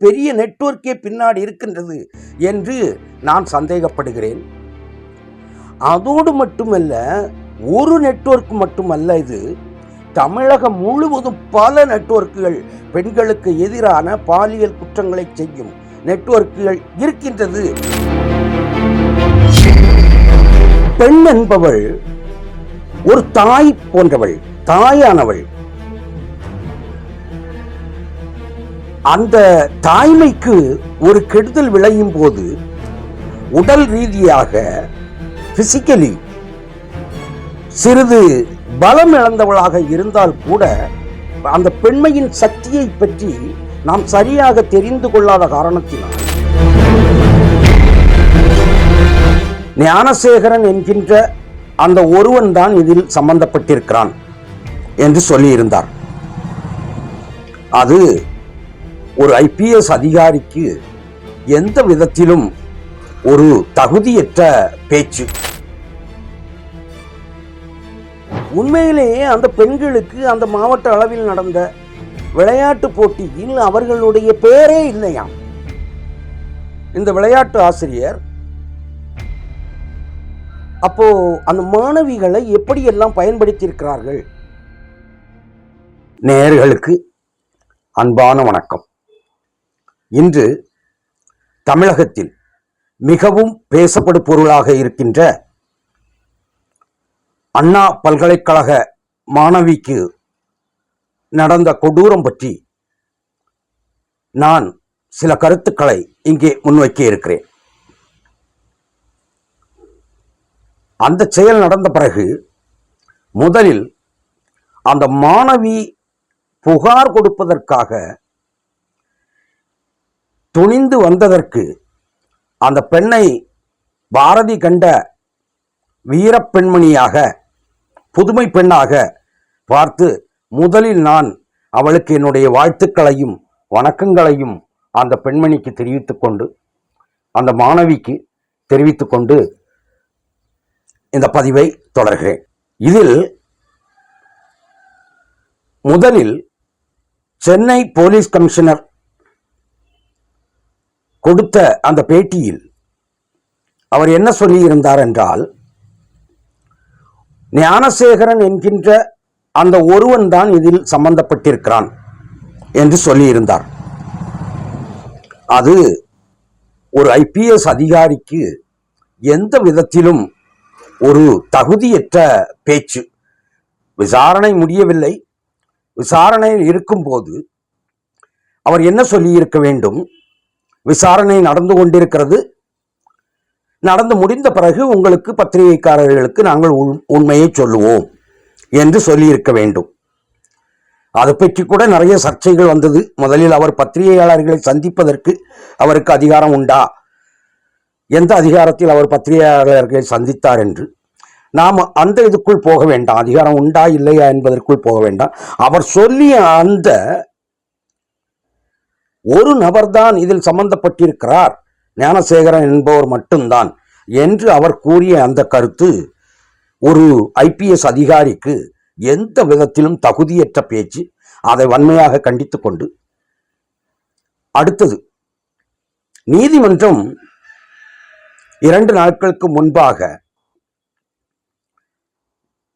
பெரிய நெட்வொர்க்கே பின்னாடி இருக்கின்றது என்று நான் சந்தேகப்படுகிறேன். அதோடு மட்டுமல்ல ஒரு நெட்வொர்க் மட்டுமல்ல இது தமிழகம் முழுவதும் பல நெட்வொர்க்குகள் பெண்களுக்கு எதிரான பாலியல் குற்றங்களை செய்யும் நெட்வொர்க்குகள் இருக்கின்றது. பெண் என்பவள் ஒரு தாய் போன்றவள் தாயானவள் அந்த தாய்மைக்கு ஒரு கெடுதல் விளையும் போது உடல் ரீதியாக பிசிக்கலி சிறிது பலம் இழந்தவளாக இருந்தால் கூட அந்த பெண்மையின் சக்தியை பற்றி நாம் சரியாக தெரிந்து கொள்ளாத காரணத்தினால். ஞானசேகரன் என்கின்ற அந்த ஒருவன் தான் இதில் சம்பந்தப்பட்டிருக்கிறான் என்று சொல்லியிருந்தார். அது ஒரு ஐபிஎஸ் அதிகாரிக்கு எந்த விதத்திலும் ஒரு தகுதியற்ற பேச்சு. உண்மையிலேயே அந்த பெண்களுக்கு அந்த மாவட்ட அளவில் நடந்த விளையாட்டு போட்டியில் அவர்களுடைய பேரே இல்லையாம். இந்த விளையாட்டு ஆசிரியர் அப்போ அந்த மாணவிகளை எப்படியெல்லாம் பயன்படுத்தியிருக்கிறார்கள்? நேயர்களுக்கு அன்பான வணக்கம். இன்று தமிழகத்தில் மிகவும் பேசப்படு பொருளாக இருக்கின்ற அண்ணா பல்கலைக்கழக மாணவிக்கு நடந்த கொடூரம் பற்றி நான் சில கருத்துக்களை இங்கே முன்வைக்க இருக்கிறேன். அந்த செயல் நடந்த பிறகு முதலில் அந்த மாணவி புகார் கொடுப்பதற்காக துணிந்து வந்ததற்கு அந்த பெண்ணை பாரதி கண்ட வீரப்பெண்மணியாக புதுமை பெண்ணாக பார்த்து முதலில் நான் அவளுக்கு என்னுடைய வாழ்த்துக்களையும் வணக்கங்களையும் அந்த பெண்மணிக்கு தெரிவித்து கொண்டு அந்த மாணவிக்கு தெரிவித்து கொண்டு இந்த பதிவை தொடர்கிறேன். இதில் முதலில் சென்னை போலீஸ் கமிஷனர் கொடுத்த அந்த பேட்டியில் அவர் என்ன சொல்லியிருந்தார் என்றால் ஞானசேகரன் என்கின்ற அந்த ஒருவன் தான் இதில் சம்பந்தப்பட்டிருக்கிறான் என்று சொல்லியிருந்தார். அது ஒரு ஐபிஎஸ் அதிகாரிக்கு எந்த விதத்திலும் ஒரு தகுதியற்ற பேச்சு. விசாரணை முடியவில்லை. விசாரணையில் இருக்கும்போது அவர் என்ன சொல்லியிருக்க வேண்டும்? விசாரணை நடந்து கொண்டிருக்கிறது. நடந்து முடிந்த பிறகு உங்களுக்கு பத்திரிகைக்காரர்களுக்கு நாங்கள் உண்- உண்மையை சொல்லுவோம் என்று சொல்லியிருக்க வேண்டும். அதை பற்றி கூட நிறைய சர்ச்சைகள் வந்தது. முதலில் அவர் பத்திரிகையாளர்களை சந்திப்பதற்கு அவருக்கு அதிகாரம் உண்டா? எந்த அதிகாரத்தில் அவர் பத்திரிகையாளர்களை சந்தித்தார் என்று? நாம் அந்த இதுக்குள் போக வேண்டாம். அதிகாரம் உண்டா இல்லையா என்பதற்குள் போக வேண்டாம். அவர் சொல்லிய அந்த ஒரு நபர்தான் இதில் சம்பந்தப்பட்டிருக்கிறார். ஞானசேகரன் என்பவர் மட்டும்தான் என்று அவர் கூறிய அந்த கருத்து ஒரு ஐபிஎஸ் அதிகாரிக்கு எந்த விதத்திலும் தகுதியற்ற பேச்சு அதை வன்மையாக கண்டித்து கொண்டு. அடுத்தது நீதிமன்றம் இரண்டு நாட்களுக்கு முன்பாக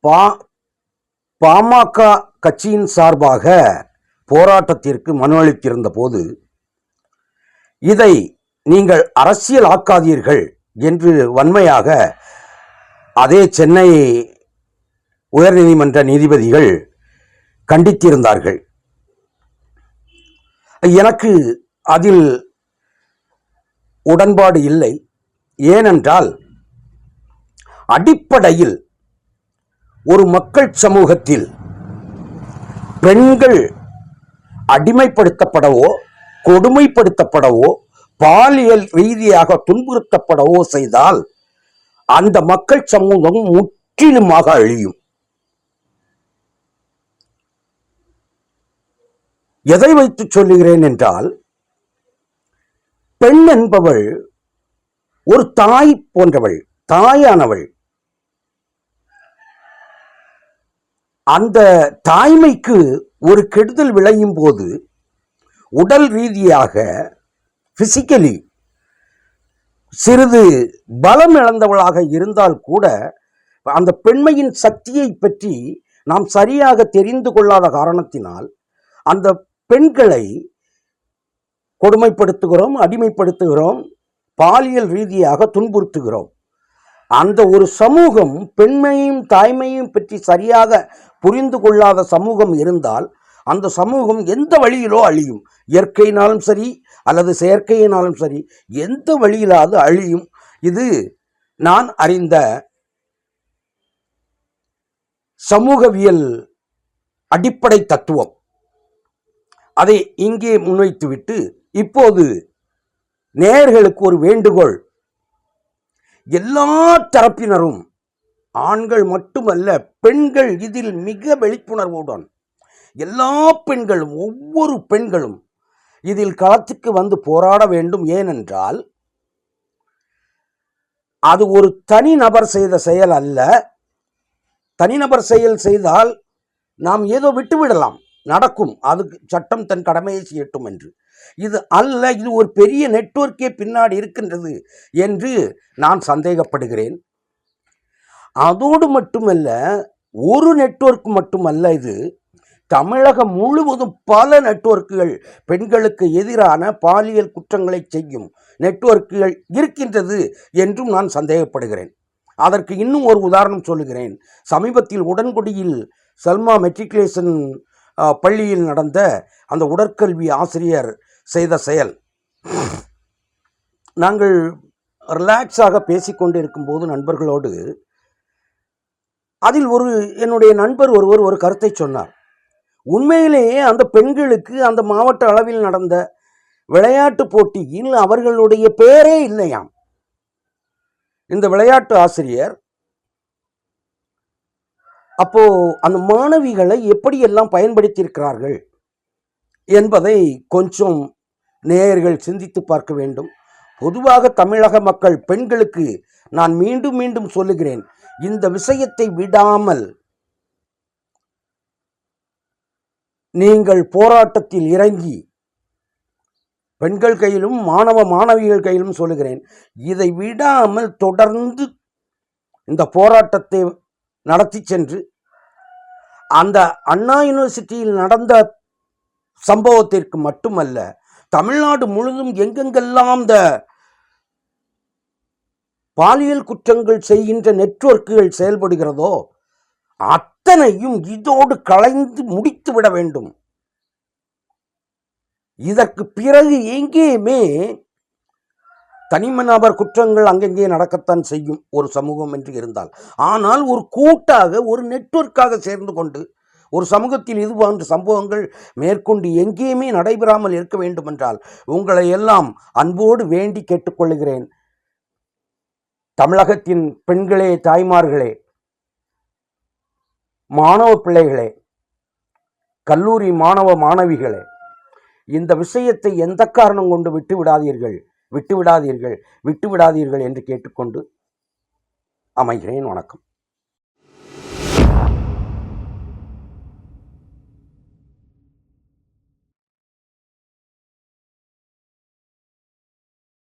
பா பாமக கட்சியின் சார்பாக போராட்டத்திற்கு மனு அளித்திருந்த போது இதை நீங்கள் அரசியல் ஆக்காதீர்கள் என்று வன்மையாக அதே சென்னை உயர்நீதிமன்ற நீதிபதிகள் கண்டித்திருந்தார்கள். எனக்கு அதில் உடன்பாடு இல்லை. ஏனென்றால் அடிப்படையில் ஒரு மக்கள் சமூகத்தில் பெண்கள் அடிமைப்படுத்தப்படவோ கொடுமைப்படுத்தப்படவோ பாலியல் ரீதியாக துன்புறுத்தப்படவோ செய்தால் அந்த மக்கள் சமூகம் முற்றிலுமாக அழியும். எதை வைத்து சொல்லுகிறேன் என்றால் பெண் என்பவள் ஒரு தாய் போன்றவள் தாயானவள் அந்த தாய்மைக்கு ஒரு கெடுதல் விளையும் போது உடல் ரீதியாக பிசிக்கலி சிறிது பலம் இழந்தவளாக இருந்தால் கூட அந்த பெண்மையின் சக்தியை பற்றி நாம் சரியாக தெரிந்து கொள்ளாத காரணத்தினால் அந்த பெண்களை கொடுமைப்படுத்துகிறோம் அடிமைப்படுத்துகிறோம் பாலியல் ரீதியாக துன்புறுத்துகிறோம். அந்த ஒரு சமூகம் பெண்மையும் தாய்மையும் பற்றி சரியாக புரிந்து கொள்ளாத சமூகம் இருந்தால் அந்த சமூகம் எந்த வழியிலோ அழியும். இயற்கையினாலும் சரி அல்லது செயற்கையினாலும் சரி எந்த வழியிலாவது அழியும். இது நான் அறிந்த சமூகவியல் அடிப்படை தத்துவம். அதை இங்கே முன்வைத்துவிட்டு இப்போது நேயர்களுக்கு ஒரு வேண்டுகோள். எல்லா தரப்பினரும் ஆண்கள் மட்டுமல்ல பெண்கள் இதில் மிக விழிப்புணர்வுடன் எல்லா பெண்களும் ஒவ்வொரு பெண்களும் இதில் களத்துக்கு வந்து போராட வேண்டும். ஏனென்றால் அது ஒரு தனிநபர் செய்த செயல் அல்ல. தனிநபர் செயல் செய்தால் நாம் ஏதோ விட்டுவிடலாம். நடக்கும். அதுக்கு சட்டம் தன் கடமையை செய்யட்டும் என்று. இது அல்ல இது ஒரு பெரிய நெட்வொர்க்கே பின்னாடி இருக்கின்றது என்று நான் சந்தேகப்படுகிறேன். அதோடு மட்டுமல்ல ஒரு நெட்வொர்க் மட்டுமல்ல இது தமிழகம் முழுவதும் பல நெட்வொர்க்குகள் பெண்களுக்கு எதிரான பாலியல் குற்றங்களை செய்யும் நெட்வொர்க்குகள் இருக்கின்றது என்றும் நான் சந்தேகப்படுகிறேன். அதற்கு இன்னும் ஒரு உதாரணம் சொல்லுகிறேன். சமீபத்தில் உடன்குடியில் சல்மா மெட்ரிகுலேஷன் பள்ளியில் நடந்த அந்த உடற்கல்வி ஆசிரியர் செய்த செயல். நாங்கள் ரிலாக்ஸாக பேசிக்கொண்டு இருக்கும்போது நண்பர்களோடு அதில் ஒரு என்னுடைய நண்பர் ஒருவர் ஒரு கருத்தை சொன்னார். உண்மையிலேயே அந்த பெண்களுக்கு அந்த மாவட்ட அளவில் நடந்த விளையாட்டு போட்டியில் அவர்களுடைய பெயரே இல்லையாம். இந்த விளையாட்டு ஆசிரியர் அப்போ அந்த மாணவிகளை எப்படியெல்லாம் பயன்படுத்தியிருக்கிறார்கள் என்பதை கொஞ்சம் நேயர்கள் சிந்தித்து பார்க்க வேண்டும். பொதுவாக தமிழக மக்கள் பெண்களுக்கு நான் மீண்டும் மீண்டும் சொல்லுகிறேன் இந்த விஷயத்தை விடாமல் நீங்கள் போராட்டத்தில் இறங்கி பெண்கள் கையிலும் மாணவ மாணவிகள் கையிலும் சொல்லுகிறேன் இதை விடாமல் தொடர்ந்து இந்த போராட்டத்தை நடத்தி சென்று அந்த அண்ணா யூனிவர்சிட்டியில் நடந்த சம்பவத்திற்கு மட்டுமல்ல தமிழ்நாடு முழுதும் எங்கெங்கெல்லாம் இந்த பாலியல் குற்றங்கள் செய்கின்ற நெட்வொர்க்குகள் செயல்படுகிறதோ அத்தனையும் இதோடு கலைந்து முடித்து விட வேண்டும். இதற்கு பிறகு எங்கேயுமே தனிமநபர் குற்றங்கள் அங்கங்கே நடக்கத்தான் செய்யும் ஒரு சமூகம் என்று இருந்தால். ஆனால் ஒரு கூட்டாக ஒரு நெட்வொர்க்காக சேர்ந்து கொண்டு ஒரு சமூகத்தில் இது போன்ற சம்பவங்கள் மேற்கொண்டு எங்கேயுமே நடைபெறாமல் இருக்க வேண்டுமென்றால் உங்களை எல்லாம் அன்போடு வேண்டி கேட்டுக்கொள்கிறேன். தமிழகத்தின் பெண்களே தாய்மார்களே மாணவ பிள்ளைகளே கல்லூரி மாணவ மாணவிகளே இந்த விஷயத்தை எந்த காரணம் கொண்டு விட்டு விடாதீர்கள்? விட்டு விடாதீர்கள் விட்டு விடாதீர்கள் என்று கேட்டுக்கொண்டு அமைகிறேன். வணக்கம்.